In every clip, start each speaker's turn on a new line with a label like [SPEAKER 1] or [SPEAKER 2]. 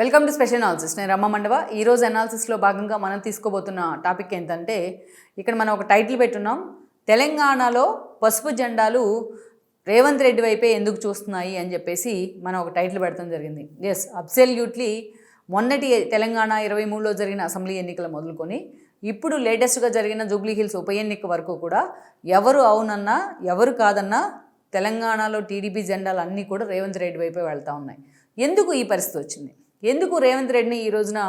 [SPEAKER 1] Welcome to special analysis నేను రమ్మ మండవ. ఈరోజు అనాలిసిస్లో భాగంగా మనం తీసుకోబోతున్న టాపిక్ ఏంటంటే ఇక్కడ మనం ఒక టైటిల్ పెట్టున్నాం. తెలంగాణలో పసుపు జెండాలు రేవంత్ రెడ్డి వైపే ఎందుకు చూస్తున్నాయి అని చెప్పేసి మనం ఒక టైటిల్ పెడతాం జరిగింది. ఎస్ అబ్సల్యూట్లీ మొన్నటి తెలంగాణ ఇరవై మూడులో జరిగిన అసెంబ్లీ ఎన్నికలు మొదలుకొని ఇప్పుడు లేటెస్ట్గా జరిగిన జూబ్లీ హిల్స్ ఉప ఎన్నిక వరకు కూడా ఎవరు అవునన్నా ఎవరు కాదన్నా తెలంగాణలో టీడీపీ జెండాలు అన్నీ కూడా రేవంత్ రెడ్డి వైపే వెళ్తూ ఉన్నాయి. ఎందుకు ఈ పరిస్థితి వచ్చింది? ఎందుకు రేవంత్ రెడ్డిని ఈ రోజున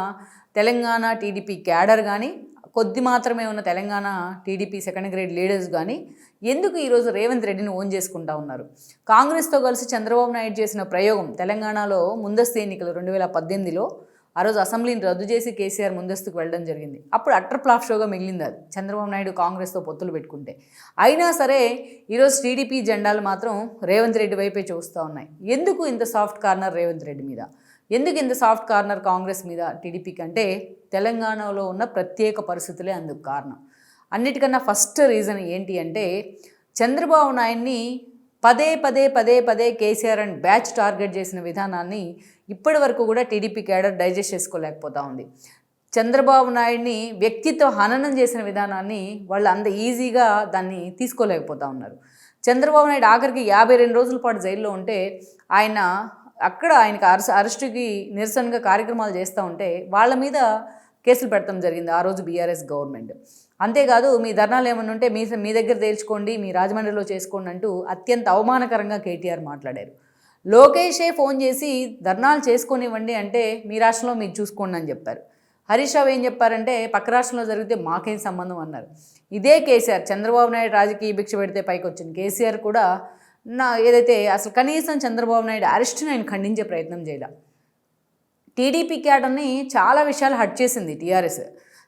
[SPEAKER 1] తెలంగాణ టీడీపీ క్యాడర్ కానీ కొద్ది మాత్రమే ఉన్న Telangana TDP second grade leaders కానీ ఎందుకు ఈరోజు రేవంత్ రెడ్డిని ఓన్ చేసుకుంటా ఉన్నారు? కాంగ్రెస్తో కలిసి చంద్రబాబు నాయుడు చేసిన ప్రయోగం తెలంగాణలో ముందస్తు ఎన్నికలు రెండు వేల పద్దెనిమిదిలో ఆ రోజు అసెంబ్లీని రద్దు చేసి కేసీఆర్ ముందస్తుకు వెళ్ళడం జరిగింది. అప్పుడు అట్టర్ ఫ్లాప్ షోగా మిగిలింది అది. చంద్రబాబు నాయుడు కాంగ్రెస్తో పొత్తులు పెట్టుకుంటే. అయినా సరే ఈరోజు టీడీపీ జెండాలు మాత్రం రేవంత్ రెడ్డి వైపే చూస్తూ ఉన్నాయి. ఎందుకు ఇంత సాఫ్ట్ కార్నర్ రేవంత్ రెడ్డి మీద? ఎందుకు ఇంత సాఫ్ట్ కార్నర్ కాంగ్రెస్ మీద టీడీపీ కంటే తెలంగాణలో ఉన్న ప్రత్యేక పరిస్థితులే అందుకు కారణం? అన్నిటికన్నా ఫస్ట్ రీజన్ ఏంటి అంటే చంద్రబాబు నాయుడిని పదే పదే పదే పదే కేసీఆర్ అండ్ బ్యాచ్ టార్గెట్ చేసిన విధానాన్ని ఇప్పటి వరకు కూడా టీడీపీ క్యాడర్ డైజెస్ట్ చేసుకోలేకపోతా ఉంది. చంద్రబాబు నాయుడిని వ్యక్తిత్వ హననం చేసిన విధానాన్ని వాళ్ళు అంత ఈజీగా దాన్ని తీసుకోలేకపోతా ఉన్నారు. చంద్రబాబు నాయుడు ఆఖరికి యాభై రెండు రోజుల పాటు జైల్లో ఉంటే ఆయన అక్కడ ఆయనకు అరెస్ట్ అరెస్టుకి నిరసనగా కార్యక్రమాలు చేస్తూ ఉంటే వాళ్ళ మీద కేసులు పెడతాం జరిగింది ఆ రోజు బీఆర్ఎస్ గవర్నమెంట్. అంతేకాదు మీ ధర్నాలు ఏమన్నా ఉంటే మీ మీ దగ్గర తేల్చుకోండి మీ రాజమండ్రిలో చేసుకోండి అంటూ అత్యంత అవమానకరంగా కేటీఆర్ మాట్లాడారు. లోకేషే ఫోన్ చేసి ధర్నాలు చేసుకొనివ్వండి అంటే మీ రాష్ట్రంలో మీరు చూసుకోండి అని చెప్పారు. హరీష్ రావు ఏం చెప్పారంటే పక్క రాష్ట్రంలో జరిగితే మాకేం సంబంధం అన్నారు. ఇదే కేసీఆర్ చంద్రబాబు నాయుడు రాజకీయ భిక్ష పెడితే పైకి వచ్చింది కేసీఆర్ కూడా నా ఏదైతే అసలు కనీసం చంద్రబాబు నాయుడు అరెస్ట్ని ఆయన ఖండించే ప్రయత్నం చేయలే. టీడీపీ క్యాడర్ని చాలా విషయాలు హట్ చేసింది టీఆర్ఎస్.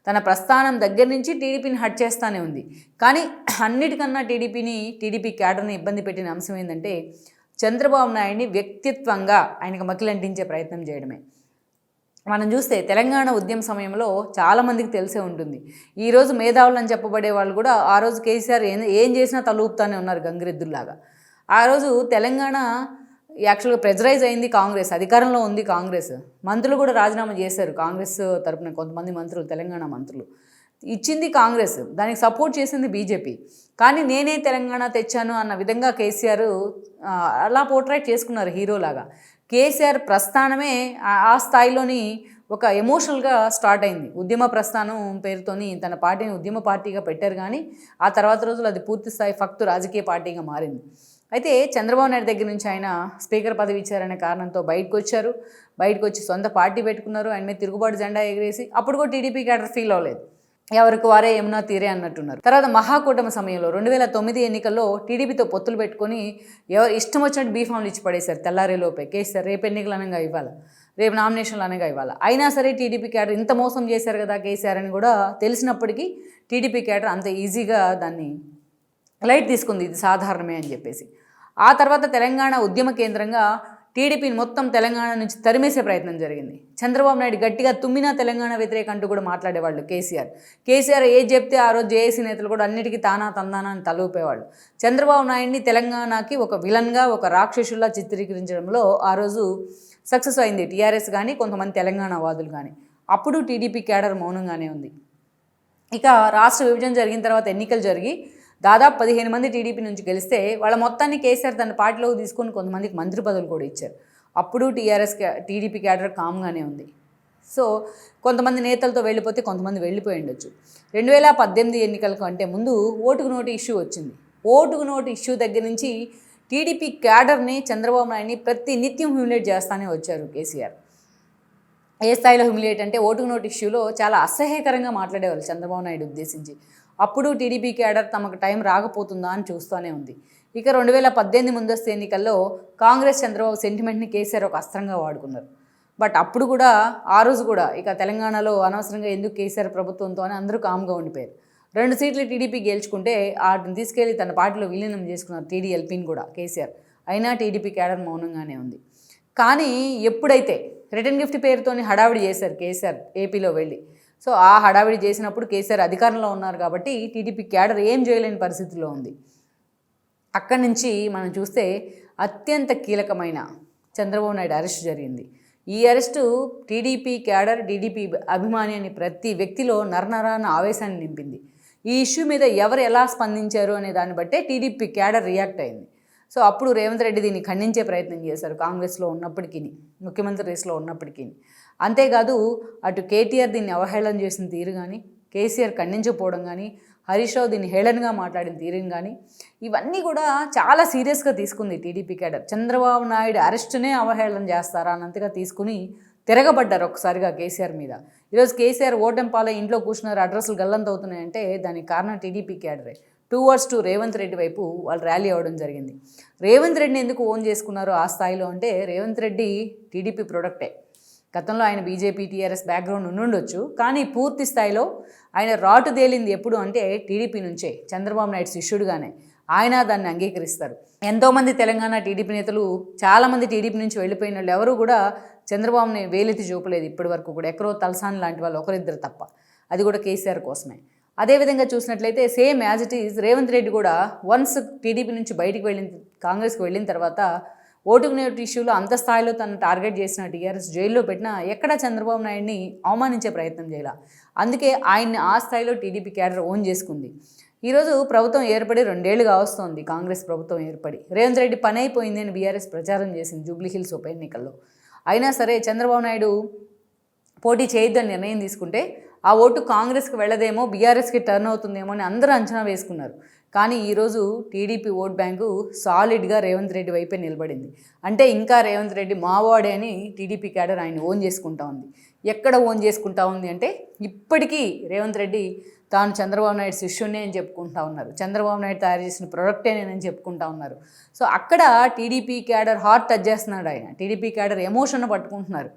[SPEAKER 1] తన ప్రస్థానం దగ్గర నుంచి టీడీపీని హట్ చేస్తానే ఉంది. కానీ అన్నిటికన్నా టీడీపీని టీడీపీ క్యాడర్ని ఇబ్బంది పెట్టిన అంశం ఏంటంటే చంద్రబాబు నాయుడిని వ్యక్తిత్వంగా ఆయనకు మకిలంటించే ప్రయత్నం చేయడమే. మనం చూస్తే తెలంగాణ ఉద్యమ సమయంలో చాలామందికి తెలిసే ఉంటుంది. ఈరోజు మేధావులు అని చెప్పబడే వాళ్ళు కూడా ఆ రోజు కేసీఆర్ ఏం ఏం చేసినా తలూపుతానే ఉన్నారు గంగిరెద్దుల్లాగా. ఆ రోజు తెలంగాణ యాక్చువల్గా ప్రెజరైజ్ అయింది కాంగ్రెస్ అధికారంలో ఉంది కాంగ్రెస్. మంత్రులు కూడా రాజీనామా చేశారు కాంగ్రెస్ తరపున కొంతమంది మంత్రులు తెలంగాణ మంత్రులు. ఇచ్చింది కాంగ్రెస్ దానికి సపోర్ట్ చేసింది బీజేపీ. కానీ నేనే తెలంగాణ తెచ్చాను అన్న విధంగా కేసీఆర్ అలా పోర్ట్రేట్ చేసుకున్నారు హీరోలాగా. కేసీఆర్ ప్రస్థానమే ఆ- ఆ స్థాయిలోని ఒక ఎమోషనల్గా స్టార్ట్ అయింది. ఉద్యమ ప్రస్థానం పేరుతోని తన పార్టీని ఉద్యమ పార్టీగా పెట్టారు కానీ ఆ తర్వాత రోజులు అది పూర్తి స్థాయి ఫక్తు రాజకీయ పార్టీగా మారింది. అయితే చంద్రబాబు నాయుడు దగ్గర నుంచి ఆయన స్పీకర్ పదవి ఇచ్చారనే కారణంతో బయటకు వచ్చారు బయటకు వచ్చి సొంత పార్టీ పెట్టుకున్నారు. ఆయన మీద తిరుగుబాటు జెండా ఎగిరేసి అప్పుడు కూడా టీడీపీ క్యాడర్ ఫీల్ అవ్వలేదు. ఎవరికి వారే ఏమన్నా తీరే అన్నట్టున్నారు. తర్వాత మహాకూటమి సమయంలో రెండు వేల తొమ్మిది ఎన్నికల్లో టీడీపీతో పొత్తులు పెట్టుకొని ఎవరు ఇష్టం వచ్చినట్టు బీఫామ్లు ఇచ్చి పడేశారు. తెల్లారేలోపే కేసీఆర్. రేపు ఎన్నికలు అనగా ఇవ్వాలి? రేపు నామినేషన్లు అనగా ఇవ్వాలి? అయినా సరే టీడీపీ క్యాడర్ ఇంత మోసం చేశారు కదా కేసీఆర్ అని కూడా తెలిసినప్పటికీ టీడీపీ క్యాడర్ అంత ఈజీగా దాన్ని లైట్ తీసుకుంది ఇది సాధారణమే అని చెప్పేసి. ఆ తర్వాత తెలంగాణ ఉద్యమ కేంద్రంగా టీడీపీని మొత్తం తెలంగాణ నుంచి తరిమేసే ప్రయత్నం జరిగింది. చంద్రబాబు నాయుడు గట్టిగా తుమ్మినా తెలంగాణ వ్యతిరేక అంటూ కూడా మాట్లాడేవాళ్ళు కేసీఆర్. కేసీఆర్ ఏది చెప్తే ఆ రోజు జేఏసీ నేతలు కూడా అన్నిటికీ తానా తందానా అని తలూపేవాళ్ళు. చంద్రబాబు నాయుడిని తెలంగాణకి ఒక విలన్గా ఒక రాక్షసుల్లా చిత్రీకరించడంలో ఆ రోజు సక్సెస్ అయింది టీఆర్ఎస్ కానీ కొంతమంది తెలంగాణ వాదులు కానీ. అప్పుడు టీడీపీ కేడర్ మౌనంగానే ఉంది. ఇక రాష్ట్ర విభజన జరిగిన తర్వాత ఎన్నికలు జరిగి దాదాపు పదిహేను మంది టీడీపీ నుంచి గెలిస్తే వాళ్ళ మొత్తాన్ని కేసీఆర్ తన పార్టీలోకి తీసుకొని కొంతమందికి మంత్రి పదవులు కూడా ఇచ్చారు. అప్పుడు టీఆర్ఎస్ టీడీపీ క్యాడర్ కామ్గానే ఉంది. సో కొంతమంది నేతలతో వెళ్ళిపోతే కొంతమంది వెళ్ళిపోయి ఉండొచ్చు. రెండు వేల పద్దెనిమిది ఎన్నికల కంటే ముందు ఓటుకు నోటు ఇష్యూ వచ్చింది. ఓటుకు నోటు ఇష్యూ దగ్గర నుంచి టీడీపీ క్యాడర్ని చంద్రబాబు నాయుడిని ప్రతి నిత్యం హ్యూమిలేట్ చేస్తానే వచ్చారు కేసీఆర్. ఏ స్థాయిలో హ్యూమిలేట్ అంటే ఓటుకు నోటు ఇష్యూలో చాలా అసహ్యకరంగా మాట్లాడేవాళ్ళు చంద్రబాబు నాయుడు ఉద్దేశించి. అప్పుడు టీడీపీ క్యాడర్ తమకు టైం రాకపోతుందా అని చూస్తూనే ఉంది. ఇక రెండు వేల పద్దెనిమిది ముందస్తు ఎన్నికల్లో కాంగ్రెస్ చంద్రబాబు సెంటిమెంట్ని కేసీఆర్ ఒక అస్త్రంగా వాడుకున్నారు. బట్ అప్పుడు కూడా ఆ రోజు కూడా ఇక తెలంగాణలో అనవసరంగా ఎందుకు కేసీఆర్ ప్రభుత్వంతో అని అందరూ కామ్గా ఉండిపోయారు. రెండు సీట్లు టీడీపీ గెలుచుకుంటే వాటిని తీసుకెళ్ళి తన పార్టీలో విలీనం చేసుకున్నారు టీడీఎల్పీని కూడా కేసీఆర్. అయినా టీడీపీ క్యాడర్ మౌనంగానే ఉంది. కానీ ఎప్పుడైతే రిటర్న్ గిఫ్ట్ పేరుతోని హడావిడి చేశారు కేసీఆర్ ఏపీలో వెళ్ళి సో ఆ హడావిడి చేసినప్పుడు కేసీఆర్ అధికారంలో ఉన్నారు కాబట్టి టీడీపీ క్యాడర్ ఏం చేయలేని పరిస్థితిలో ఉంది. అక్కడి నుంచి మనం చూస్తే అత్యంత కీలకమైన చంద్రబాబు నాయుడు అరెస్ట్ జరిగింది. ఈ అరెస్టు టీడీపీ క్యాడర్ టీడీపీ అభిమాని అని ప్రతి వ్యక్తిలో నరనరాన ఆవేశాన్ని నింపింది. ఈ ఇష్యూ మీద ఎవరు ఎలా స్పందించారు అనే దాన్ని బట్టే టీడీపీ క్యాడర్ రియాక్ట్ అయింది. సో అప్పుడు రేవంత్ రెడ్డి దీన్ని ఖండించే ప్రయత్నం చేశారు కాంగ్రెస్లో ఉన్నప్పటికీ ముఖ్యమంత్రి రేస్లో ఉన్నప్పటికీ అంతేకాదు అటు కేటీఆర్ దీన్ని అవహేళన చేసిన తీరు కానీ కేసీఆర్ ఖండించకపోవడం కానీ హరీష్ రావు దీన్ని హేళనగా మాట్లాడిన తీరుని కానీ ఇవన్నీ కూడా చాలా సీరియస్గా తీసుకుంది టీడీపీ క్యాడర్ చంద్రబాబు నాయుడు అరెస్టునే అవహేళన చేస్తారా అన్నంతగా తీసుకుని తిరగబడ్డారు ఒకసారిగా కేసీఆర్ మీద. ఈరోజు కేసీఆర్ ఓటెంపాలే ఇంట్లో కూర్చున్నారు అడ్రస్లు గల్లంత అవుతున్నాయంటే దానికి కారణం TDP క్యాడరే two hours to Revanth Reddy వైపు వాళ్ళు ర్యాలీ అవ్వడం జరిగింది. రేవంత్ రెడ్డిని ఎందుకు ఓన్ చేసుకున్నారు ఆ స్థాయిలో అంటే రేవంత్ రెడ్డి టీడీపీ ప్రొడక్టే. గతంలో ఆయన బీజేపీ టీఆర్ఎస్ బ్యాక్గ్రౌండ్ ఉండుండొచ్చు కానీ పూర్తి స్థాయిలో ఆయన రాటు తేలింది ఎప్పుడు అంటే టీడీపీ నుంచే చంద్రబాబు నాయుడు శిష్యుడుగానే. ఆయన దాన్ని అంగీకరిస్తారు. ఎంతోమంది తెలంగాణ టీడీపీ నేతలు చాలామంది టీడీపీ నుంచి వెళ్ళిపోయిన వాళ్ళు ఎవరు కూడా చంద్రబాబుని వేలెత్తి చూపలేదు ఇప్పటి వరకు కూడా. ఎక్కడో తలసాని లాంటి వాళ్ళు ఒకరిద్దరు తప్ప. అది కూడా కేసీఆర్ కోసమే. అదేవిధంగా చూసినట్లయితే same as it is Revanth Reddy కూడా వన్స్ టీడీపీ నుంచి బయటికి వెళ్ళిన కాంగ్రెస్కి వెళ్ళిన తర్వాత ఓటుకు నేటి ఇష్యూలో అంత స్థాయిలో తను టార్గెట్ చేసిన టీఆర్ఎస్ జైల్లో పెట్టినా ఎక్కడ చంద్రబాబు నాయుడిని అవమానించే ప్రయత్నం చేయాల. అందుకే ఆయన్ని ఆ స్థాయిలో టీడీపీ క్యాడర్ ఓన్ చేసుకుంది. ఈరోజు ప్రభుత్వం ఏర్పడి రెండేళ్ళుగా వస్తోంది. కాంగ్రెస్ ప్రభుత్వం ఏర్పడి. రేవంత్ రెడ్డి పని అయిపోయింది అని బీఆర్ఎస్ ప్రచారం చేసింది జూబ్లీహిల్స్ ఉప ఎన్నికల్లో. అయినా సరే చంద్రబాబు నాయుడు పోటీ చేయొద్దని నిర్ణయం తీసుకుంటే ఆ ఓటు కాంగ్రెస్కి వెళ్ళదేమో బీఆర్ఎస్కి టర్న్ అవుతుందేమో అని అందరూ అంచనా వేసుకున్నారు. కానీ ఈరోజు టీడీపీ ఓట్ బ్యాంకు సాలిడ్గా రేవంత్ రెడ్డి వైపే నిలబడింది. అంటే ఇంకా రేవంత్ రెడ్డి మావాడే అని టీడీపీ క్యాడర్ ఆయన ఓన్ చేసుకుంటా ఉంది. ఎక్కడ ఓన్ చేసుకుంటా ఉంది అంటే ఇప్పటికీ రేవంత్ రెడ్డి తాను చంద్రబాబు నాయుడు శిష్యుణ్ణి అని చెప్పుకుంటా ఉన్నారు. చంద్రబాబు నాయుడు తయారు చేసిన ప్రొడక్టే నేనని చెప్పుకుంటా ఉన్నారు. సో అక్కడ టీడీపీ క్యాడర్ హార్ట్ టచ్ చేస్తున్నాడు ఆయన. టీడీపీ క్యాడర్ ఎమోషన్ పట్టుకుంటున్నారు.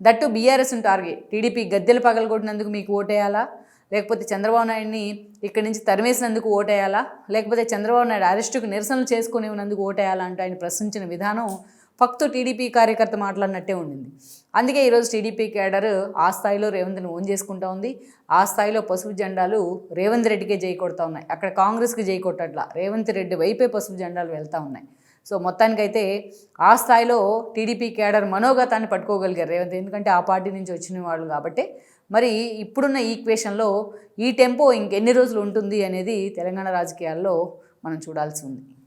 [SPEAKER 1] That BRS target. టీడీపీ గద్దెలు పగలగొట్టినందుకు మీకు ఓటేయాలా? లేకపోతే చంద్రబాబు నాయుడిని ఇక్కడి నుంచి తరిమేసినందుకు ఓటేయాలా? లేకపోతే చంద్రబాబు నాయుడు అరెస్టుకు నిరసనలు చేసుకుని ఉన్నందుకు ఓటేయాలా అంటూ ఆయన ప్రశ్నించిన విధానం ఫక్తు టీడీపీ కార్యకర్త మాట్లాడినట్టే ఉండింది. అందుకే ఈరోజు టీడీపీ కేడర్ ఆ స్థాయిలో రేవంత్ని ఓన్ చేసుకుంటా ఉంది. ఆ స్థాయిలో పసుపు జెండాలు రేవంత్ రెడ్డికే జై కొడతా ఉన్నాయి. అక్కడ కాంగ్రెస్కి జై కొట్టట్లా. రేవంత్ రెడ్డి వైపే పసుపు జెండాలు వెళ్తూ ఉన్నాయి. సో మొత్తానికైతే ఆ స్థాయిలో టీడీపీ కేడర్ మనోగతాన్ని పట్టుకోగలిగారు రేవంత్. ఎందుకంటే ఆ పార్టీ నుంచి వచ్చిన వాళ్ళు కాబట్టి. మరి ఇప్పుడున్న ఈక్వేషన్లో ఈ టెంపో ఇంకెన్ని రోజులు ఉంటుంది అనేది తెలంగాణ రాజకీయాల్లో మనం చూడాల్సి ఉంది.